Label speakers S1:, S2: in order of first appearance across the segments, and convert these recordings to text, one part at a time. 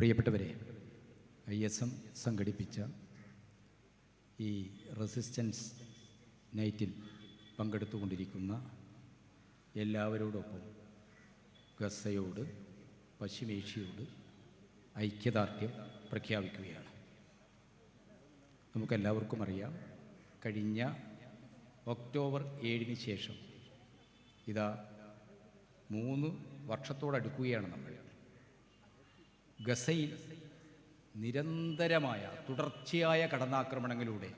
S1: പ്രിയപ്പെട്ടവരെ I S M സംഘടിപ്പിച്ച ഈ റെസിസ്റ്റൻസ് നൈറ്റിൽ പങ്കെടുത്തുകൊണ്ടിരിക്കുന്ന എല്ലാവരോടൊപ്പം ഗസയോട് പശ്ചിമേഷ്യയോട് ഐക്യദാർഢ്യം പ്രഖ്യാപിക്കുകയാണ്. നമുക്കെല്ലാവർക്കും അറിയാം കഴിഞ്ഞ ഒക്ടോബർ ഏഴിന് ശേഷം ഇതാ മൂന്ന് വർഷത്തോടടുക്കുകയാണ് നമ്മൾ. ഗസയിൽ നിരന്തരമായ തുടർച്ചയായ കടന്നാക്രമണങ്ങളിലൂടെ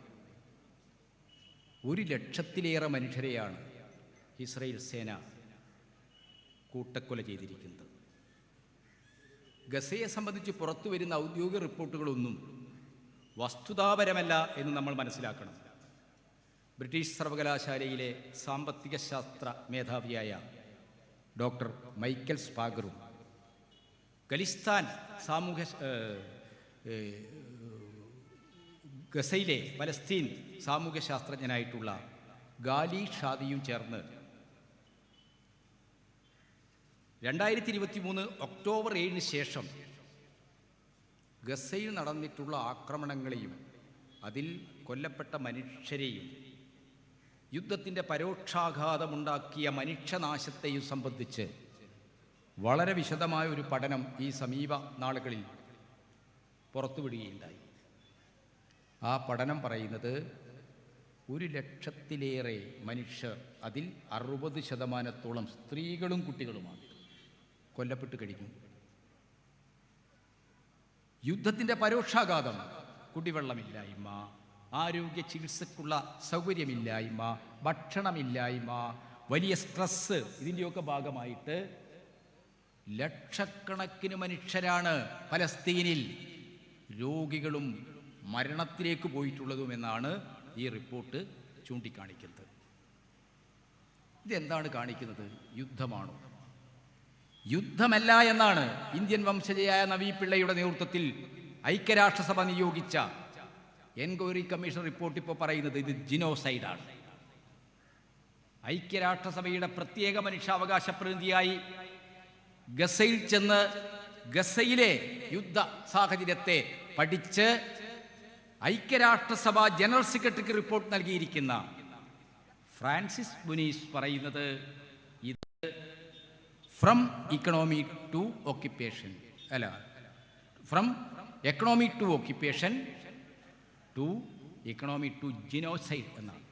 S1: ഒരു ലക്ഷത്തിലേറെ മനുഷ്യരെയാണ് ഇസ്രയേൽ സേന കൂട്ടക്കൊല ചെയ്തിരിക്കുന്നത്. ഗസയെ സംബന്ധിച്ച് പുറത്തു വരുന്ന ഔദ്യോഗിക റിപ്പോർട്ടുകളൊന്നും വസ്തുതാപരമല്ല എന്ന് നമ്മൾ മനസ്സിലാക്കണം. ബ്രിട്ടീഷ് സർവകലാശാലയിലെ സാമ്പത്തിക ശാസ്ത്ര മേധാവിയായ ഡോക്ടർ മൈക്കൽ സ്പാഗറും ഖലിസ്ഥാൻ സാമൂഹ്യ ഗസയിലെ പലസ്തീൻ സാമൂഹ്യ ശാസ്ത്രജ്ഞനായിട്ടുള്ള ഗാലി ഷാദിയും ചേർന്ന് രണ്ടായിരത്തി ഇരുപത്തി മൂന്ന് ഒക്ടോബർ ഏഴിന് ശേഷം ഗസയിൽ നടന്നിട്ടുള്ള ആക്രമണങ്ങളെയും അതിൽ കൊല്ലപ്പെട്ട മനുഷ്യരെയും യുദ്ധത്തിന്റെ പരോക്ഷാഘാതമുണ്ടാക്കിയ മനുഷ്യനാശത്തെയും സംബന്ധിച്ച് വളരെ വിശദമായ ഒരു പഠനം ഈ സമീപ നാളുകളിൽ പുറത്തുവിടുകയുണ്ടായി. ആ പഠനം പറയുന്നത് ഒരു ലക്ഷത്തിലേറെ മനുഷ്യർ അതിൽ അറുപത് ശതമാനത്തോളം സ്ത്രീകളും കുട്ടികളുമാണ്. കൊല്ലപ്പെട്ട് കഴിഞ്ഞു. യുദ്ധത്തിന്റെ പരോക്ഷാഘാതം കുടിവെള്ളമില്ലായ്മ ആരോഗ്യ ചികിത്സക്കുള്ള സൗകര്യമില്ലായ്മ ഭക്ഷണമില്ലായ്മ വലിയ സ്ട്രെസ് ഇതിന്റെയൊക്കെ ഭാഗമായിട്ട് ലക്ഷക്കണക്കിന് മനുഷ്യരാണ് പലസ്തീനിൽ രോഗികളും മരണത്തിലേക്ക് പോയിട്ടുള്ളതുമെന്നാണ് ഈ റിപ്പോർട്ട് ചൂണ്ടിക്കാണിക്കുന്നത്. ഇതെന്താണ് കാണിക്കുന്നത്? യുദ്ധമാണോ? യുദ്ധമല്ല എന്നാണ് ഇന്ത്യൻ വംശജയായ നവീ പിള്ളയുടെ നേതൃത്വത്തിൽ ഐക്യരാഷ്ട്രസഭ നിയോഗിച്ച എൻക്വയറി കമ്മീഷൻ റിപ്പോർട്ട് ഇപ്പോൾ പറയുന്നത് ഇത് ജിനോസൈഡാണ്. ഐക്യരാഷ്ട്രസഭയുടെ പ്രത്യേക മനുഷ്യാവകാശ പ്രതിനിധിയായി ഗസയിൽ ചെന്ന് ഗസയിലെ യുദ്ധ സാഹചര്യത്തെ പഠിച്ച് ഐക്യരാഷ്ട്രസഭ ജനറൽ സെക്രട്ടറിക്ക് റിപ്പോർട്ട് നൽകിയിരിക്കുന്ന ഫ്രാൻസിസ് ബുനീസ് പറയുന്നത് ഇത് ഫ്രം ഇക്കണോമി ടു ഓക്യുപ്പേഷൻ അല്ല from economy to occupation to economy to genocide എന്നാണ്.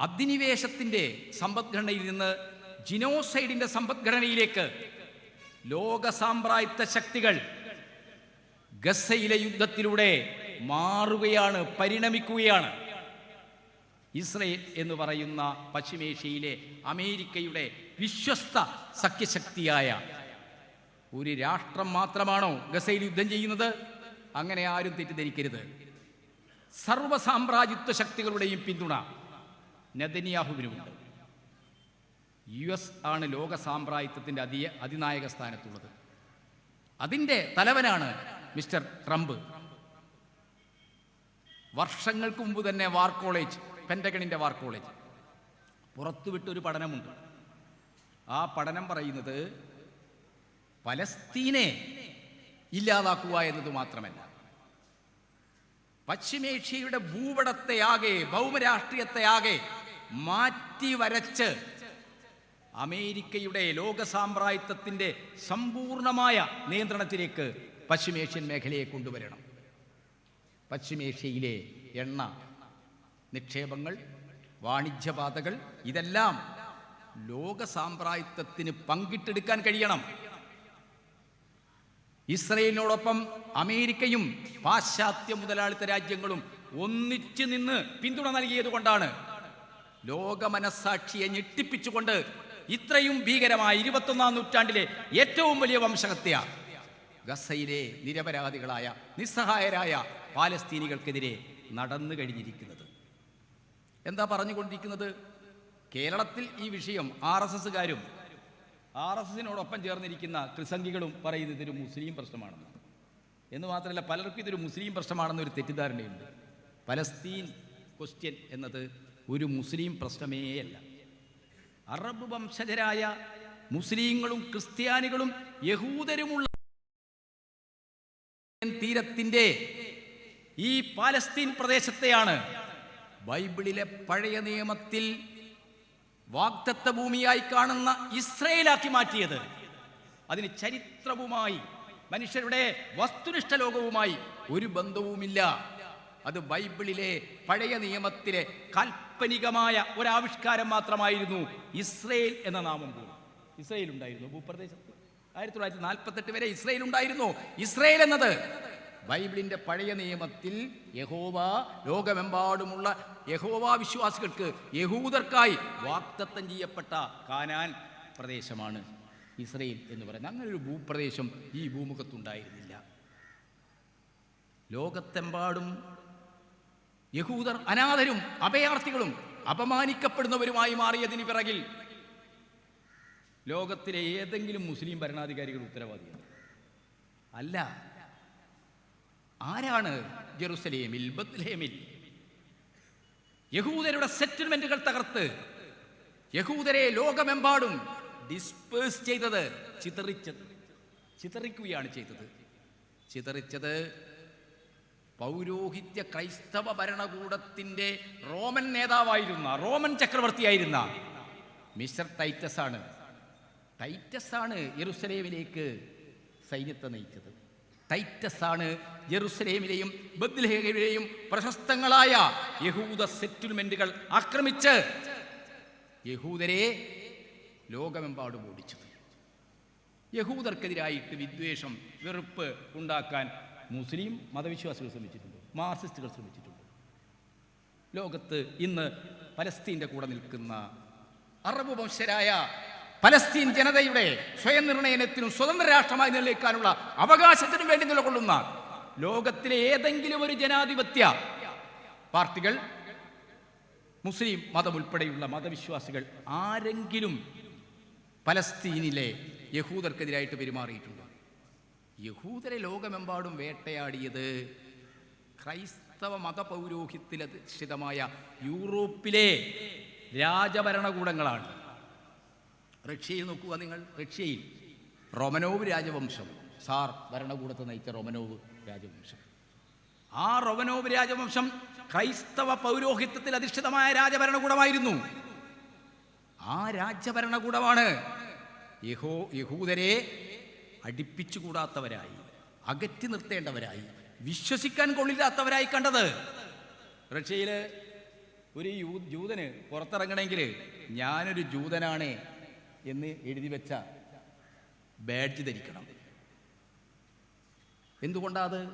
S1: അധിനിവേശത്തിന്റെ സമ്പദ്ഘടനയിൽ നിന്ന് ജിനോസൈഡിന്റെ സമ്പദ്ഘടനയിലേക്ക് ലോക സാമ്പ്രായത്വ ശക്തികൾ ഗസയിലെ യുദ്ധത്തിലൂടെ മാറുകയാണ് പരിണമിക്കുകയാണ്. ഇസ്രയേൽ എന്ന് പറയുന്ന പശ്ചിമേഷ്യയിലെ അമേരിക്കയുടെ വിശ്വസ്ത സഖ്യശക്തിയായ ഒരു രാഷ്ട്രം മാത്രമാണോ ഗസയിൽ യുദ്ധം ചെയ്യുന്നത്? അങ്ങനെ ആരും തെറ്റിദ്ധരിക്കരുത്. സർവ സാമ്രാജ്യത്വ ശക്തികളുടെയും പിന്തുണ നെതന്യാഹുവിനുമുണ്ട്. യു എസ് ആണ് ലോക സാമ്പ്രായത്വത്തിന്റെ അധിയ അതിനായക സ്ഥാനത്തുള്ളത്. അതിന്റെ തലവനാണ് മിസ്റ്റർ ട്രംപ്. വർഷങ്ങൾക്ക് മുമ്പ് തന്നെ വാർ കോളേജ് പെന്റഗണിന്റെ വാർ കോളേജ്. പുറത്തുവിട്ടൊരു പഠനമുണ്ട്. ആ പഠനം പറയുന്നത് പലസ്തീനെ ഇല്ലാതാക്കുക എന്നത് മാത്രമല്ല. പശ്ചിമേഷ്യയുടെ ഭൂപടത്തെയാകെ ഭൗമരാഷ്ട്രീയത്തെയാകെ മാറ്റി വരച്ച് അമേരിക്കയുടെ ലോക സാമ്രാജ്യത്വത്തിന്റെ സമ്പൂർണമായ നിയന്ത്രണത്തിലേക്ക് പശ്ചിമേഷ്യൻ മേഖലയെ കൊണ്ടുവരണം. പശ്ചിമേഷ്യയിലെ എണ്ണ നിക്ഷേപങ്ങൾ വാണിജ്യപാതകൾ ഇതെല്ലാം ലോക സാമ്രാജ്യത്വത്തിന് പങ്കിട്ടെടുക്കാൻ കഴിയണം. ഇസ്രയേലിനോടൊപ്പം അമേരിക്കയും പാശ്ചാത്യ മുതലാളിത്ത രാജ്യങ്ങളും ഒന്നിച്ചു നിന്ന് പിന്തുണ നൽകിയത് കൊണ്ടാണ് ലോക മനസ്സാക്ഷിയെ ഞെട്ടിപ്പിച്ചുകൊണ്ട് ഇത്രയും ഭീകരമായ ഇരുപത്തൊന്നാം നൂറ്റാണ്ടിലെ ഏറ്റവും വലിയ വംശഹത്യ. ഗസയിലെ നിരപരാധികളായ നിസ്സഹായരായ പാലസ്തീനികൾക്കെതിരെ നടന്നു കഴിഞ്ഞിരിക്കുന്നത്. എന്താ പറഞ്ഞുകൊണ്ടിരിക്കുന്നത്? കേരളത്തിൽ ഈ വിഷയം ആർ എസ് എസ്സുകാരും ആർ എസ് എസിനോടൊപ്പം ചേർന്നിരിക്കുന്ന ക്രിസംഗികളും പറയുന്നത് ഇതൊരു മുസ്ലിം പ്രശ്നമാണെന്ന്. എന്ന് മാത്രമല്ല പലർക്കും ഇതൊരു മുസ്ലിം പ്രശ്നമാണെന്നൊരു തെറ്റിദ്ധാരണയുണ്ട്. പലസ്തീൻ ക്വസ്റ്റ്യൻ എന്നത് ഒരു മുസ്ലിം പ്രശ്നമേ അല്ല അറബ് വംശജരായ മുസ്ലിങ്ങളും ക്രിസ്ത്യാനികളും യഹൂദരുമുള്ള തീരത്തിന്റെ ഈ പാലസ്തീൻ പ്രദേശത്തെയാണ് ബൈബിളിലെ പഴയ നിയമത്തിൽ വാഗ്ദത്ത ഭൂമിയായി കാണുന്ന ഇസ്രയേലാക്കി മാറ്റിയത്. അതിന് ചരിത്രവുമായി മനുഷ്യരുടെ വസ്തുനിഷ്ഠ ലോകവുമായി ഒരു ബന്ധവുമില്ല. അത് ബൈബിളിലെ പഴയ നിയമത്തിലെ കാൽപ്പനികമായ ഒരാവിഷ്കാരം മാത്രമായിരുന്നു ഇസ്രയേൽ എന്ന നാമം പോലും. ഇസ്രയേൽ ഉണ്ടായിരുന്നു. ഭൂപ്രദേശത്ത് ആയിരത്തി തൊള്ളായിരത്തി നാൽപ്പത്തെട്ട് വരെ ഇസ്രയേൽ ഉണ്ടായിരുന്നു. ഇസ്രയേൽ എന്നത് ബൈബിളിന്റെ പഴയ നിയമത്തിൽ യഹോവ ലോകമെമ്പാടുമുള്ള യഹോവ വിശ്വാസികൾക്ക് യഹൂദർക്കായി വാക്തത്വം ചെയ്യപ്പെട്ട കാനാൻ പ്രദേശമാണ് ഇസ്രയേൽ എന്ന് പറയുന്നത്. അങ്ങനെ ഒരു ഭൂപ്രദേശം ഈ ഭൂമുഖത്തുണ്ടായിരുന്നില്ല. ലോകത്തെമ്പാടും യഹൂദർ അനാഥരും അഭയാർത്ഥികളും അപമാനിക്കപ്പെടുന്നവരുമായി മാറിയതിന് പിറകിൽ ലോകത്തിലെ ഏതെങ്കിലും മുസ്ലിം ഭരണാധികാരികൾ ഉത്തരവാദിയാണ്. അല്ല ആരാണ് ജെറുസലേമിൽ ബത്ലേമിൽ യഹൂദരുടെ സെറ്റിൽമെന്റുകൾ തകർത്ത് യഹൂദരെ ലോകമെമ്പാടും ഡിസ്പേഴ്സ് ചെയ്തത് ചിതറിച്ചത് ചിതറിക്കുകയാണ് ചെയ്തത്. ചിതറിച്ചത് പൗരോഹിത്യ ക്രൈസ്തവ ഭരണകൂടത്തിന്റെ റോമൻ നേതാവായിരുന്ന റോമൻ ചക്രവർത്തിയായിരുന്ന മിസ്റ്റർ ടൈറ്റസ് ആണ്. ടൈറ്റസ് ആണ് യെറുസലേമിലേക്ക് സൈന്യത്തെ നയിച്ചത്. ടൈറ്റസ് ആണ് ജെറുസലേമിലെയും ബദ്ലഹേമിലെയും പ്രശസ്തങ്ങളായ യഹൂദ സെറ്റിൽമെന്റുകൾ ആക്രമിച്ച് യഹൂദരെ ലോകമെമ്പാടും ഓടിച്ചത്. യഹൂദർക്കെതിരായിട്ട് വിദ്വേഷം വെറുപ്പ് ഉണ്ടാക്കാൻ മുസ്ലിം മതവിശ്വാസികൾ ശ്രമിച്ചിട്ടുണ്ട് മാർസിസ്റ്റുകൾ ശ്രമിച്ചിട്ടുണ്ട്. ലോകത്ത് ഇന്ന് പലസ്തീന്റെ കൂടെ നിൽക്കുന്ന അറബ് വംശരായ പലസ്തീൻ ജനതയുടെ സ്വയം നിർണയനത്തിനും സ്വതന്ത്ര രാഷ്ട്രമായി നിലനിൽക്കാനുള്ള അവകാശത്തിനും വേണ്ടി നിലകൊള്ളുന്ന ലോകത്തിലെ ഏതെങ്കിലും ഒരു ജനാധിപത്യ പാർട്ടികൾ മുസ്ലിം മതം ഉൾപ്പെടെയുള്ള മതവിശ്വാസികൾ ആരെങ്കിലും പലസ്തീനിലെ യഹൂദർക്കെതിരായിട്ട് പെരുമാറിയിട്ടുണ്ട്? യഹൂദരെ ലോകമെമ്പാടും വേട്ടയാടിയത് ക്രൈസ്തവ മതപൗരോഹിത്യത്തിൽ അധിഷ്ഠിതമായ യൂറോപ്പിലെ രാജഭരണകൂടങ്ങളാണ്. റഷ്യയിൽ നോക്കുക നിങ്ങൾ. റഷ്യയിൽ റൊമനോവ് രാജവംശം. സാർ ഭരണകൂടത്തെ നയിച്ച റൊമനോവ് രാജവംശം. ആ റൊമനോവ് രാജവംശം ക്രൈസ്തവ പൗരോഹിത്യത്തിൽ അധിഷ്ഠിതമായ രാജഭരണകൂടമായിരുന്നു. ആ രാജ്യഭരണകൂടമാണ് യഹോ യഹൂദരെ അടുപ്പിച്ചുകൂടാത്തവരായി അകറ്റി നിർത്തേണ്ടവരായി വിശ്വസിക്കാൻ കൊള്ളില്ലാത്തവരായി കണ്ടത്. റഷ്യയിൽ ഒരു യൂ ജൂതന് പുറത്തിറങ്ങണമെങ്കിൽ ഞാനൊരു ജൂതനാണ് എന്ന് എഴുതി വെച്ച ബാഡ്ജ് ധരിക്കണം. എന്തുകൊണ്ടാത്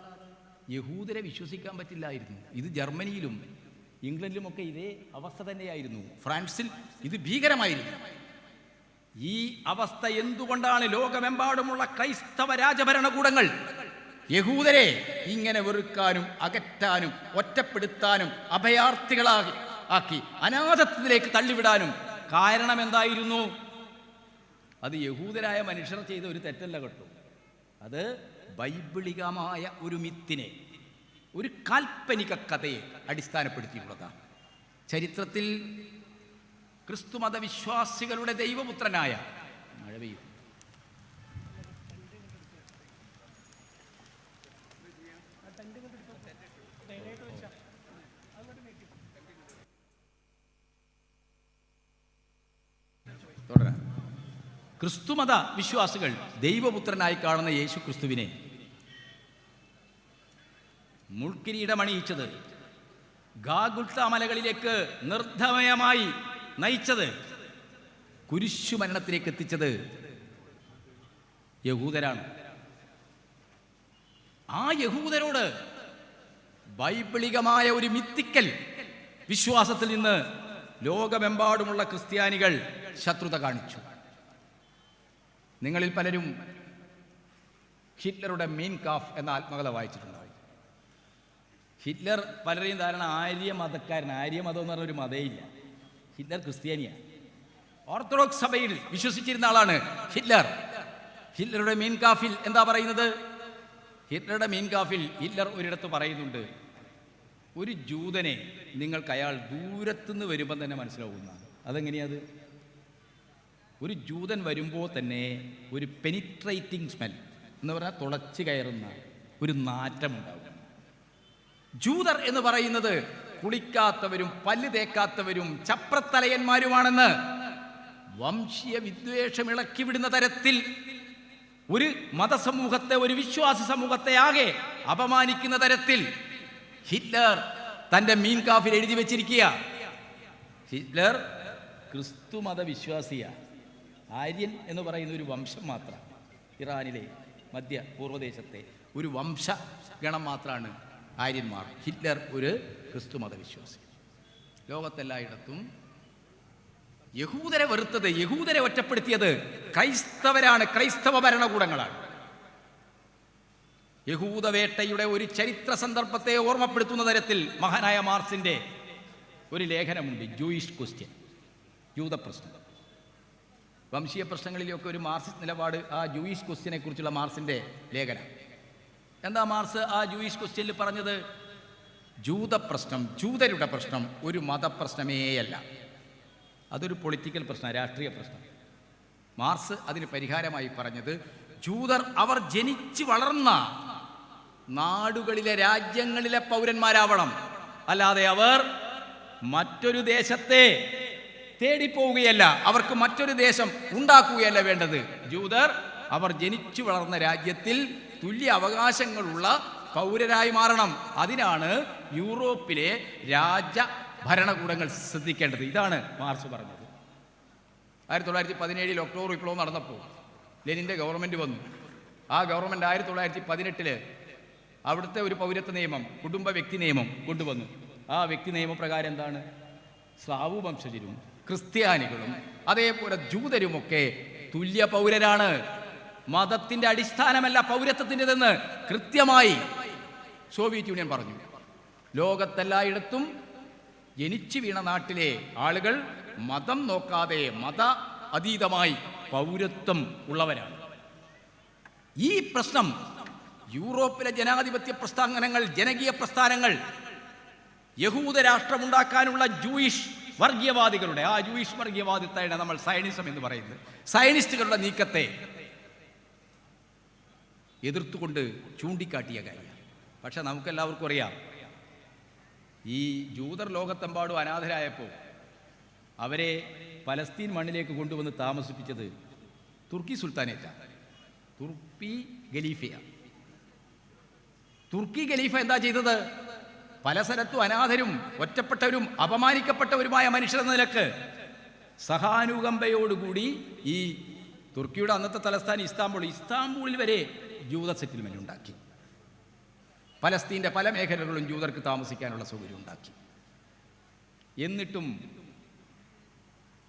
S1: യഹൂദരെ വിശ്വസിക്കാൻ പറ്റില്ലായിരുന്നു. ഇത് ജർമ്മനിയിലും ഇംഗ്ലണ്ടിലുമൊക്കെ ഇതേ അവസ്ഥ തന്നെയായിരുന്നു. ഫ്രാൻസിൽ ഇത് ഭീകരമായിരുന്നു. ഈ അവസ്ഥ എന്തുകൊണ്ടാണ് ലോകമെമ്പാടുമുള്ള ക്രൈസ്തവ രാജഭരണകൂടങ്ങൾ? യഹൂദരെ ഇങ്ങനെ വെറുക്കാനും അകറ്റാനും ഒറ്റപ്പെടുത്താനും അഭയാർത്ഥികളാക്കി ആക്കി അനാഥത്വത്തിലേക്ക് തള്ളിവിടാനും കാരണം എന്തായിരുന്നു? അത് യഹൂദരായ മനുഷ്യർ ചെയ്ത ഒരു തെറ്റല്ല കേട്ടോ. അത് ബൈബിളികമായ ഒരു മിത്തിനെ ഒരു കാൽപ്പനിക കഥയെ അടിസ്ഥാനപ്പെടുത്തിയുള്ളതാണ്. ചരിത്രത്തിൽ ക്രിസ്തുമത വിശ്വാസികളുടെ ദൈവപുത്രനായ. മഴ പെയ്യും. ക്രിസ്തുമത വിശ്വാസികൾ ദൈവപുത്രനായി കാണുന്ന യേശു ക്രിസ്തുവിനെ മുൾക്കിരീടമണിയിച്ചത് ഗാഗുൽത്ത മലകളിലേക്ക് നിർദ്ധമയമായി നയിച്ചത്. കുരിശു മരണത്തിലേക്ക് എത്തിച്ചത് യഹൂദരാണ്. ആ യഹൂദരോട് ബൈബിളികമായ ഒരു മിത്തിക്കൽ വിശ്വാസത്തിൽ നിന്ന് ലോകമെമ്പാടുമുള്ള ക്രിസ്ത്യാനികൾ ശത്രുത കാണിച്ചു. നിങ്ങളിൽ പലരും ഹിറ്റ്ലറുടെ മീൻ കാഫ് എന്ന ആത്മകഥ വായിച്ചിട്ടുണ്ടാവും. ഹിറ്റ്ലർ പലരെയും ധാരണ ആര്യ മതക്കാരൻ ആര്യ മതം എന്ന് പറഞ്ഞ ഒരു മതേ ഇല്ല. ഹിറ്റ്ലർ ക്രിസ്ത്യാനിയാണ് ഓർത്തഡോക്സ് സഭയിൽ വിശ്വസിച്ചിരുന്ന ആളാണ് ഹിറ്റ്ലർ. ഹിറ്റ്ലറുടെ മീൻ കാഫിൽ എന്താ പറയുന്നത്? ഹിറ്റ്ലറുടെ മീൻ കാഫിൽ ഹിറ്റ്ലർ ഒരിടത്ത് പറയുന്നുണ്ട് ഒരു ജൂതനെ നിങ്ങൾക്ക് അയാൾ ദൂരത്തുനിന്ന് വരുമ്പം തന്നെ മനസ്സിലാവുന്നതാണ് അതെങ്ങനെയാത് ഒരു ജൂതൻ വരുമ്പോൾ തന്നെ ഒരു പെനിട്രേറ്റിംഗ് സ്മെൽ എന്ന് പറഞ്ഞാൽ തുളച്ച് കയറുന്ന ഒരു നാറ്റമുണ്ടാവും. ജൂതർ എന്ന് പറയുന്നത് കുളിക്കാത്തവരും പല്ല് തേക്കാത്തവരും ചപ്രത്തലയന്മാരുമാണെന്ന് വംശീയ വിദ്വേഷം ഇളക്കിവിടുന്ന തരത്തിൽ ഒരു മതസമൂഹത്തെ ഒരു വിശ്വാസ സമൂഹത്തെ ആകെ അപമാനിക്കുന്ന തരത്തിൽ ഹിറ്റ്ലർ തന്റെ മീൻ കാഫിൽ എഴുതി വെച്ചിരിക്കുക. ഹിറ്റ്ലർ ക്രിസ്തു മതവിശ്വാസിയ ആര്യൻ എന്ന് പറയുന്ന ഒരു വംശം മാത്രം ഇറാനിലെ മധ്യ പൂർവദേശത്തെ ഒരു വംശഗണം മാത്രമാണ് ആര്യന്മാർ ഹിറ്റ്ലർ ഒരു ക്രിസ്തു മതവിശ്വാസി. ലോകത്തെല്ലായിടത്തും യഹൂദരെ വെറുത്തത് യഹൂദരെ ഒറ്റപ്പെടുത്തിയത് ക്രൈസ്തവരാണ് ക്രൈസ്തവ ഭരണകൂടങ്ങളാണ്. യഹൂദവേട്ടയുടെ ഒരു ചരിത്ര സന്ദർഭത്തെ ഓർമ്മപ്പെടുത്തുന്ന തരത്തിൽ മഹാനായ മാർസിന്റെ ഒരു ലേഖനമുണ്ട് ജൂയിഷ് ക്വസ്റ്റ്യൻ യൂത പ്രശ്നം വംശീയ പ്രശ്നങ്ങളിലൊക്കെ ഒരു മാർസിസ്റ്റ് നിലപാട് ആ ജൂയിഷ് ക്വസ്റ്റ്യനെ കുറിച്ചുള്ള മാർസിന്റെ ലേഖനം. എന്താ മാർസ് ആ ജൂയിഷ് ക്വസ്റ്റ്യനിൽ പറഞ്ഞത്? ജൂത പ്രശ്നം ജൂതരുടെ പ്രശ്നം ഒരു മതപ്രശ്നമേയല്ല അതൊരു പൊളിറ്റിക്കൽ പ്രശ്നം രാഷ്ട്രീയ പ്രശ്നം. മാർസ് അതിന് പരിഹാരമായി പറഞ്ഞത് ജൂതർ അവർ ജനിച്ചു വളർന്ന നാടുകളിലെ രാജ്യങ്ങളിലെ പൗരന്മാരാവണം. അല്ലാതെ അവർ മറ്റൊരു ദേശത്തെ തേടിപ്പോവുകയല്ല. അവർക്ക് മറ്റൊരു ദേശം ഉണ്ടാക്കുകയല്ല വേണ്ടത്. ജൂതർ അവർ ജനിച്ചു വളർന്ന രാജ്യത്തിൽ തുല്യ അവകാശങ്ങളുള്ള പൗരരായി മാറണം. അതിനാണ് യൂറോപ്പിലെ രാജ ഭരണകൂടങ്ങൾ ശ്രദ്ധിക്കേണ്ടത്. ഇതാണ് മാർസ് പറഞ്ഞത്. ആയിരത്തി തൊള്ളായിരത്തി പതിനേഴിൽ ഒക്ടോബർ വിപ്ലവം നടന്നപ്പോൾ ലെനിന്റെ ഗവൺമെന്റ് വന്നു. ആ ഗവൺമെന്റ് ആയിരത്തി തൊള്ളായിരത്തി പതിനെട്ടിൽ അവിടുത്തെ ഒരു പൗരത്വ നിയമം കുടുംബ വ്യക്തി നിയമം കൊണ്ടുവന്നു. ആ വ്യക്തി നിയമപ്രകാരം എന്താണ്? സ്ലാവു വംശജരും ക്രിസ്ത്യാനികളും അതേപോലെ ജൂതരുമൊക്കെ തുല്യ പൗരരാണ്. മതത്തിന്റെ അടിസ്ഥാനമല്ല പൗരത്വത്തിന്റെതെന്ന് കൃത്യമായി സോവിയറ്റ് യൂണിയൻ പറഞ്ഞു. ലോകത്തെല്ലായിടത്തും ജനിച്ചു വീണ നാട്ടിലെ ആളുകൾ മതം നോക്കാതെ മത അതീതമായി പൗരത്വം ഉള്ളവരാണ്. ഈ പ്രശ്നം യൂറോപ്പിലെ ജനാധിപത്യ പ്രസ്ഥാനങ്ങൾ ജനകീയ പ്രസ്ഥാനങ്ങൾ യഹൂദ രാഷ്ട്രമുണ്ടാക്കാനുള്ള ജൂയിഷ് വർഗീയവാദികളുടെ ആ ജൂയിഷ് വർഗീയവാദിത്താണ് നമ്മൾ സയനിസം എന്ന് പറയുന്നത്. സയനിസ്റ്റുകളുടെ നീക്കത്തെ എതിർത്തുകൊണ്ട് ചൂണ്ടിക്കാട്ടിയ കാര്യം. പക്ഷെ നമുക്കെല്ലാവർക്കും അറിയാം ഈ ജൂതർ ലോകത്തെമ്പാടും അനാഥരായപ്പോൾ അവരെ പലസ്തീൻ മണ്ണിലേക്ക് കൊണ്ടുവന്ന് താമസിപ്പിച്ചത് തുർക്കി സുൽത്താനേറ്റ. തുർക്കി ഖലീഫയ. തുർക്കി ഖലീഫ എന്താ ചെയ്തത്? പല സ്ഥലത്തും അനാഥരും ഒറ്റപ്പെട്ടവരും അപമാനിക്കപ്പെട്ടവരുമായ മനുഷ്യരെന്ന നിലയ്ക്ക് സഹാനുകമ്പയോടുകൂടി ഈ തുർക്കിയുടെ അന്നത്തെ തലസ്ഥാനം ഇസ്താംബുൾ. ഇസ്താംബൂളിൽ വരെ ജൂത സെറ്റിൽമെന്റ് ഉണ്ടാക്കി. പലസ്തീന്റെ പല മേഖലകളിലും ജൂതർക്ക് താമസിക്കാനുള്ള സൗകര്യം ഉണ്ടാക്കി. എന്നിട്ടും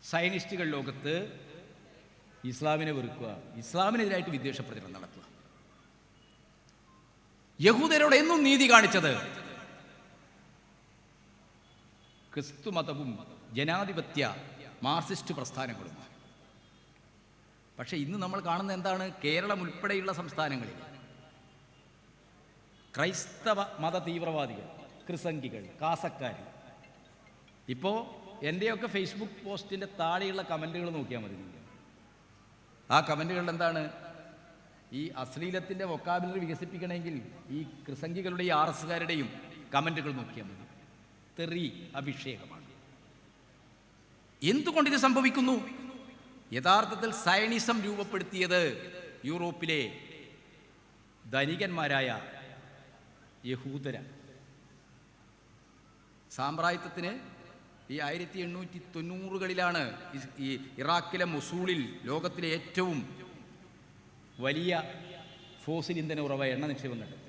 S1: സയനിസ്റ്റുകൾ ലോകത്ത് ഇസ്ലാമിനെ വെറുക്കുക ഇസ്ലാമിനെതിരായിട്ട് വിദ്വേഷ പ്രചരണം നടത്തുക. യഹൂദരോട് എന്നും നീതി കാണിച്ചത് ക്രിസ്തു മതവും ജനാധിപത്യ മാർസിസ്റ്റ് പ്രസ്ഥാനങ്ങളുമാണ് പക്ഷെ ഇന്ന് നമ്മൾ കാണുന്ന എന്താണ്? കേരളം ഉൾപ്പെടെയുള്ള സംസ്ഥാനങ്ങളിൽ ക്രൈസ്തവ മത തീവ്രവാദികൾ ക്രിസംഗികൾ കാസക്കാർ. ഇപ്പോൾ എന്റെയൊക്കെ ഫേസ്ബുക്ക് പോസ്റ്റിന്റെ താഴെയുള്ള കമന്റുകൾ നോക്കിയാൽ മതി ആ കമന്റുകളിൽ എന്താണ്? ഈ അശ്ലീലത്തിന്റെ വൊക്കാബുലറി വികസിപ്പിക്കണമെങ്കിൽ ഈ ക്രിസംഗികളുടെയും ആർ എസ്സുകാരുടെയും കമന്റുകൾ നോക്കിയാൽ മതി. തെറി അഭിഷേകമാണ്. എന്തുകൊണ്ട് ഇത് സംഭവിക്കുന്നു? യഥാർത്ഥത്തിൽ സയനിസം രൂപപ്പെടുത്തിയത് യൂറോപ്പിലെ ധനികന്മാരായ യഹൂദര. സാമ്രാജ്യത്വത്തിന് ഈ ആയിരത്തി എണ്ണൂറ്റി തൊണ്ണൂറുകളിലാണ് ഈ ഇറാഖിലെ മൊസൂളിൽ ലോകത്തിലെ ഏറ്റവും വലിയ ഫോസിൽ ഇന്ധന ഉറവ എണ്ണ നിക്ഷേപം നടന്നത്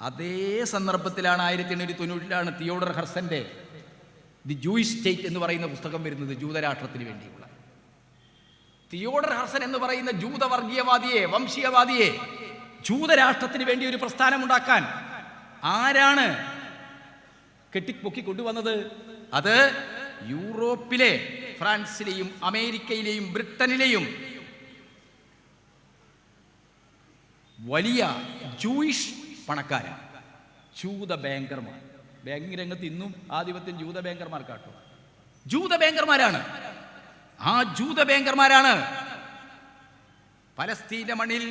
S1: അതേ സന്ദർഭത്തിലാണ് ആയിരത്തി എണ്ണൂറ്റി തൊണ്ണൂറ്റിലാണ് തിയോഡർ ഹർസന്റെ ദി ജൂയിസ് സ്റ്റേറ്റ് എന്ന് പറയുന്ന പുസ്തകം വരുന്നത് ജൂതരാഷ്ട്രത്തിന് വേണ്ടിയുള്ള. തിയോഡർ ഹർസൻ എന്ന് പറയുന്ന ജൂതവർഗീയവാദിയെ വംശീയവാദിയെ ജൂതരാഷ്ട്രത്തിന് വേണ്ടി ഒരു പ്രസ്ഥാനം ഉണ്ടാക്കാൻ ആരാണ് കെട്ടിപ്പൊക്കി കൊണ്ടുവന്നത്? അത് യൂറോപ്പിലെ ഫ്രാൻസിലെയും അമേരിക്കയിലെയും ബ്രിട്ടനിലെയും വലിയ ജൂയിഷ് പണക്കാരാണ്. ജൂത ബാങ്കർമാർ ബാങ്കിങ് രംഗത്ത് ഇന്നും ആധിപത്യം ജൂത ബാങ്കർമാർക്കാട്ടോ. ജൂത ബാങ്കർമാരാണ്. ആ ജൂത ബാങ്കർമാരാണ് പലസ്തീന മണ്ണിൽ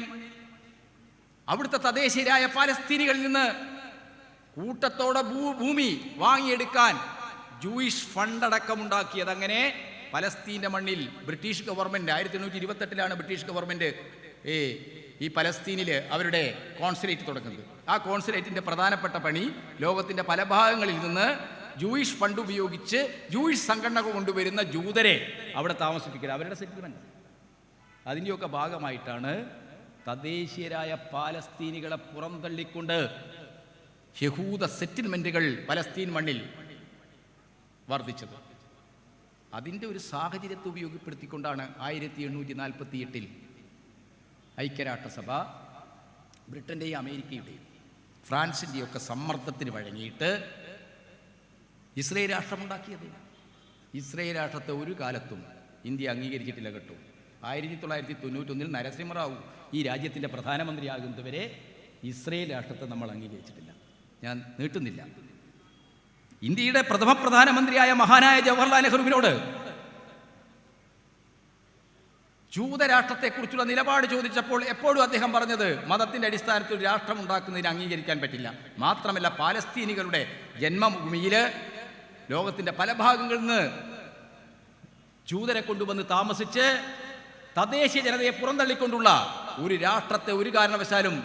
S1: അവിടുത്തെ തദ്ദേശീയരായ പലസ്തീനികളിൽ നിന്ന് കൂട്ടത്തോടെ ഭൂമി വാങ്ങിയെടുക്കാൻ ജൂയിഷ് ഫണ്ട് അടക്കമുണ്ടാക്കിയത് അങ്ങനെ പലസ്തീന്റെ മണ്ണിൽ ബ്രിട്ടീഷ് ഗവൺമെന്റ് ആയിരത്തി എണ്ണൂറ്റി ഇരുപത്തെട്ടിലാണ് ബ്രിട്ടീഷ് ഗവൺമെന്റ് ഏ ഈ പലസ്തീനിൽ അവരുടെ കോൺസുലേറ്റ് തുടങ്ങുന്നത്. ആ കോൺസുലേറ്റിന്റെ പ്രധാനപ്പെട്ട പണി ലോകത്തിന്റെ പല ഭാഗങ്ങളിൽ നിന്ന് ജൂയിഷ് ഫണ്ട് ഉപയോഗിച്ച് ജൂയിഷ് സംഘടനകൾ കൊണ്ടുവരുന്ന ജൂതരെ അവിടെ താമസിപ്പിക്കുക അവരുടെ സെറ്റിൽമെന്റ് അതിന്റെയൊക്കെ ഭാഗമായിട്ടാണ് തദ്ദേശീയരായ പാലസ്തീനികളെ പുറന്തള്ളിക്കൊണ്ട് യഹൂദ സെറ്റിൽമെന്റുകൾ പലസ്തീൻ മണ്ണിൽ വർദ്ധിച്ചത്. അതിന്റെ ഒരു സാഹചര്യത്തെ ഉപയോഗപ്പെടുത്തിക്കൊണ്ടാണ് ആയിരത്തി എണ്ണൂറ്റി നാൽപ്പത്തി എട്ടിൽ ഐക്യരാഷ്ട്രസഭ ബ്രിട്ടന്റെയും അമേരിക്കയുടെയും ഫ്രാൻസിന്റെയൊക്കെ സമ്മർദ്ദത്തിന് വഴങ്ങിയിട്ട് ഇസ്രയേൽ രാഷ്ട്രമുണ്ടാക്കിയത് ഇസ്രയേൽ രാഷ്ട്രത്തെ ഒരു കാലത്തും ഇന്ത്യ അംഗീകരിച്ചിട്ടില്ല കേട്ടോ. ആയിരത്തി തൊള്ളായിരത്തി തൊണ്ണൂറ്റൊന്നിൽ നരസിംഹറാവു ഈ രാജ്യത്തിന്റെ പ്രധാനമന്ത്രിയാകുന്നതുവരെ ഇസ്രയേൽ രാഷ്ട്രത്തെ നമ്മൾ അംഗീകരിച്ചിട്ടില്ല. ഞാൻ നീട്ടുന്നില്ല. ഇന്ത്യയുടെ പ്രഥമ പ്രധാനമന്ത്രിയായ മഹാനായ ജവഹർലാൽ നെഹ്റുവിനോട് ജൂതരാഷ്ട്രത്തെക്കുറിച്ചുള്ള നിലപാട് ചോദിച്ചപ്പോൾ എപ്പോഴും അദ്ദേഹം പറഞ്ഞത് മതത്തിന്റെ അടിസ്ഥാനത്തിൽ രാഷ്ട്രം ഉണ്ടാക്കുന്നതിന് അംഗീകരിക്കാൻ പറ്റില്ല. മാത്രമല്ല പാലസ്തീനികളുടെ ജന്മഭൂമിയിൽ ലോകത്തിന്റെ പല ഭാഗങ്ങളിൽ നിന്ന് ജൂതരെ കൊണ്ടുവന്ന് താമസിച്ച് തദ്ദേശീയ ജനതയെ പുറന്തള്ളിക്കൊണ്ടുള്ള ഒരു രാഷ്ട്രത്തെ ഒരു കാരണവശാലും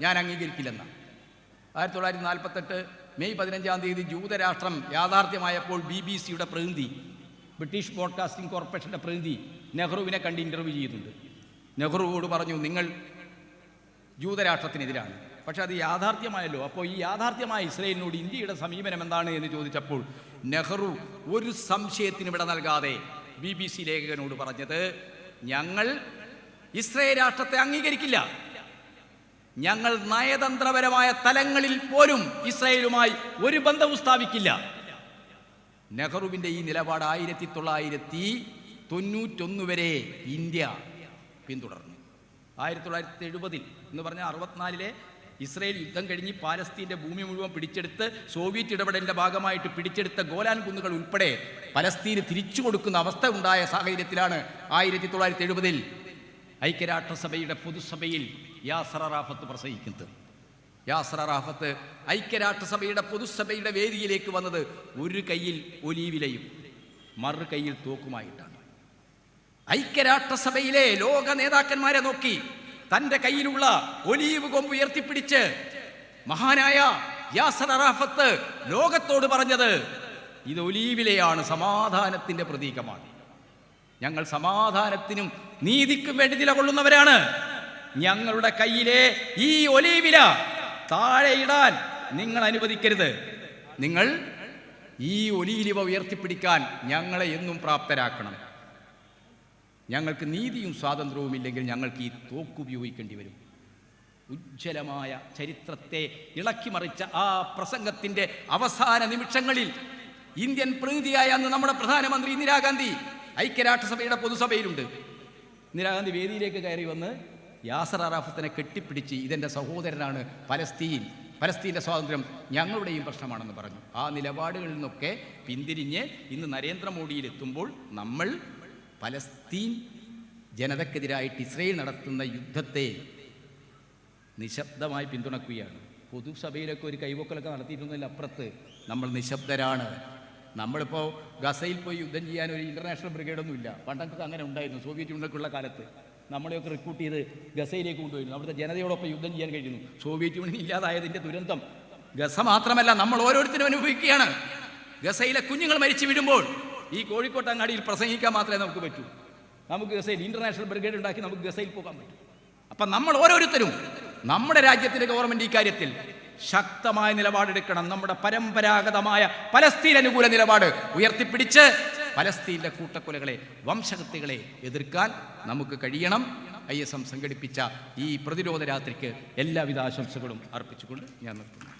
S1: ഞാൻ അംഗീകരിക്കില്ലെന്ന്. ആയിരത്തി തൊള്ളായിരത്തി നാൽപ്പത്തെട്ട് മെയ് പതിനഞ്ചാം തീയതി ജൂതരാഷ്ട്രം യാഥാർത്ഥ്യമായപ്പോൾ ബി ബി സിയുടെ പ്രതിനിധി ബ്രിട്ടീഷ് ബ്രോഡ്കാസ്റ്റിംഗ് കോർപ്പറേഷന്റെ പ്രതിനിധി നെഹ്റുവിനെ കണ്ട് ഇന്റർവ്യൂ ചെയ്യുന്നുണ്ട് നെഹ്റുവോട് പറഞ്ഞു നിങ്ങൾ ജൂതരാഷ്ട്രത്തിനെതിരാണ്. പക്ഷെ അത് യാഥാർത്ഥ്യമായല്ലോ. അപ്പോൾ ഈ യാഥാർത്ഥ്യമായ ഇസ്രയേലിനോട് ഇന്ത്യയുടെ സമീപനം എന്താണ് എന്ന് ചോദിച്ചപ്പോൾ നെഹ്റു ഒരു സംശയത്തിന് ഇവിടെ നൽകാതെ ബി ബി സി ലേഖകനോട് പറഞ്ഞത് ഞങ്ങൾ ഇസ്രയേൽ രാഷ്ട്രത്തെ അംഗീകരിക്കില്ല. ഞങ്ങൾ നയതന്ത്രപരമായ തലങ്ങളിൽ പോലും ഇസ്രയേലുമായി ഒരു ബന്ധവും സ്ഥാപിക്കില്ല. നെഹ്റുവിന്റെ ഈ നിലപാട് ആയിരത്തി തൊള്ളായിരത്തി തൊണ്ണൂറ്റൊന്ന് വരെ ഇന്ത്യ പിന്തുടർന്നു. ആയിരത്തി തൊള്ളായിരത്തി എഴുപതിൽ എന്ന് പറഞ്ഞാൽ അറുപത്തിനാലിലെ ഇസ്രയേൽ യുദ്ധം കഴിഞ്ഞ് പാലസ്തീന്റെ ഭൂമി മുഴുവൻ പിടിച്ചെടുത്ത് സോവിയറ്റ് ഇടപെടലിന്റെ ഭാഗമായിട്ട് പിടിച്ചെടുത്ത ഗോലാൻ കുന്നുകൾ ഉൾപ്പെടെ പലസ്തീന് തിരിച്ചു കൊടുക്കുന്ന അവസ്ഥ ഉണ്ടായ സാഹചര്യത്തിലാണ് ആയിരത്തി തൊള്ളായിരത്തി എഴുപതിൽ ഐക്യരാഷ്ട്രസഭയുടെ പൊതുസഭയിൽ യാസർ അറാഫത്ത് പ്രസംഗിക്കുന്നത്. യാസർ അറാഫത്ത് ഐക്യരാഷ്ട്രസഭയുടെ പൊതുസഭയുടെ വേദിയിലേക്ക് വന്നത് ഒരു കയ്യിൽ ഒലീവിലയും മറു കയ്യിൽ തോക്കുമായിട്ടാണ്. ഐക്യരാഷ്ട്രസഭയിലെ ലോക നേതാക്കന്മാരെ നോക്കി തന്റെ കയ്യിലുള്ള ഒലീവ് കൊമ്പ് ഉയർത്തിപ്പിടിച്ച് മഹാനായ യാസർ അറാഫത്ത് ലോകത്തോട് പറഞ്ഞത് ഇത് ഒലീവിലെയാണ് സമാധാനത്തിന്റെ പ്രതീകമാണ്. ഞങ്ങൾ സമാധാനത്തിനും നീതിക്കും വേണ്ടി നിലകൊള്ളുന്നവരാണ്. ഞങ്ങളുടെ കയ്യിലെ ഈ ഒലീവില താഴെയിടാൻ നിങ്ങൾ അനുവദിക്കരുത്. നിങ്ങൾ ഈ ഒലീലിവ ഉയർത്തിപ്പിടിക്കാൻ ഞങ്ങളെ എന്നും പ്രാപ്തരാക്കണം. ഞങ്ങൾക്ക് നീതിയും സ്വാതന്ത്ര്യവും ഇല്ലെങ്കിൽ ഞങ്ങൾക്ക് ഈ തോക്ക് ഉപയോഗിക്കേണ്ടി വരും. ഉജ്ജ്വലമായ ചരിത്രത്തെ ഇളക്കിമറിച്ച ആ പ്രസംഗത്തിന്റെ അവസാന നിമിഷങ്ങളിൽ ഇന്ത്യൻ പ്രതിനിധിയായ അന്ന് നമ്മുടെ പ്രധാനമന്ത്രി ഇന്ദിരാഗാന്ധി ഐക്യരാഷ്ട്രസഭയുടെ പൊതുസഭയിലുണ്ട്. ഇന്ദിരാഗാന്ധി വേദിയിലേക്ക് കയറി വന്ന് യാസർ അറാഫത്തിനെ കെട്ടിപ്പിടിച്ച് ഇതെന്റെ സഹോദരനാണ് പലസ്തീൻ പലസ്തീന്റെ സ്വാതന്ത്ര്യം ഞങ്ങളുടെയും പ്രശ്നമാണെന്ന് പറഞ്ഞു. ആ നിലപാടുകളിൽ നിന്നൊക്കെ പിന്തിരിഞ്ഞ് ഇന്ന് നരേന്ദ്രമോദിയിലെത്തുമ്പോൾ നമ്മൾ പലസ്തീൻ ജനതക്കെതിരായിട്ട് ഇസ്രയേൽ നടത്തുന്ന യുദ്ധത്തെ നിശബ്ദമായി പിന്തുണക്കുകയാണ്. പൊതുസഭയിലൊക്കെ ഒരു കൈവക്കലൊക്കെ നടത്തിയിരുന്നതിൽ അപ്പുറത്ത് നമ്മൾ നിശബ്ദരാണ്. നമ്മളിപ്പോൾ ഗസയിൽ പോയി യുദ്ധം ചെയ്യാൻ ഒരു ഇന്റർനാഷണൽ ബ്രിഗേഡൊന്നും ഇല്ല പണ്ടൊക്കെ അങ്ങനെ ഉണ്ടായിരുന്നു. സോവിയറ്റ് യൂണിയനൊക്കെയുള്ള കാലത്ത്. നമ്മളെയൊക്കെ റിക്രൂട്ട് ചെയ്ത് ഗസയിലേക്ക് കൊണ്ടുപോയിരുന്നു. അവിടുത്തെ ജനതയോടൊപ്പം യുദ്ധം ചെയ്യാൻ കഴിയുന്നു സോവിയറ്റ് യൂണിയൻ ഇല്ലാതായതിന്റെ ദുരന്തം. ഗസ മാത്രമല്ല നമ്മൾ ഓരോരുത്തരും അനുഭവിക്കുകയാണ്. ഗസയിലെ കുഞ്ഞുങ്ങൾ മരിച്ചു വീഴുമ്പോൾ ഈ കോഴിക്കോട്ട് അങ്ങാടിയിൽ പ്രസംഗിക്കാൻ മാത്രമേ നമുക്ക് പറ്റൂ. നമുക്ക് ഗസയിൽ ഇന്റർനാഷണൽ ബ്രിഗേഡ് ഉണ്ടാക്കി നമുക്ക് ഗസയിൽ പോകാൻ പറ്റും. അപ്പം നമ്മൾ ഓരോരുത്തരും നമ്മുടെ രാജ്യത്തിന്റെ ഗവൺമെന്റ് ഈ കാര്യത്തിൽ ശക്തമായ നിലപാടെടുക്കണം. നമ്മുടെ പരമ്പരാഗതമായ പലസ്തീൻ അനുകൂല നിലപാട് ഉയർത്തിപ്പിടിച്ച് പലസ്തീന്റെ കൂട്ടക്കൊലകളെ വംശഹത്യകളെ എതിർക്കാൻ നമുക്ക് കഴിയണം. ഐ എസ് എം സംഘടിപ്പിച്ച ഈ പ്രതിരോധ രാത്രിക്ക് എല്ലാവിധ ആശംസകളും അർപ്പിച്ചുകൊണ്ട് ഞാൻ നിർത്തുന്നു.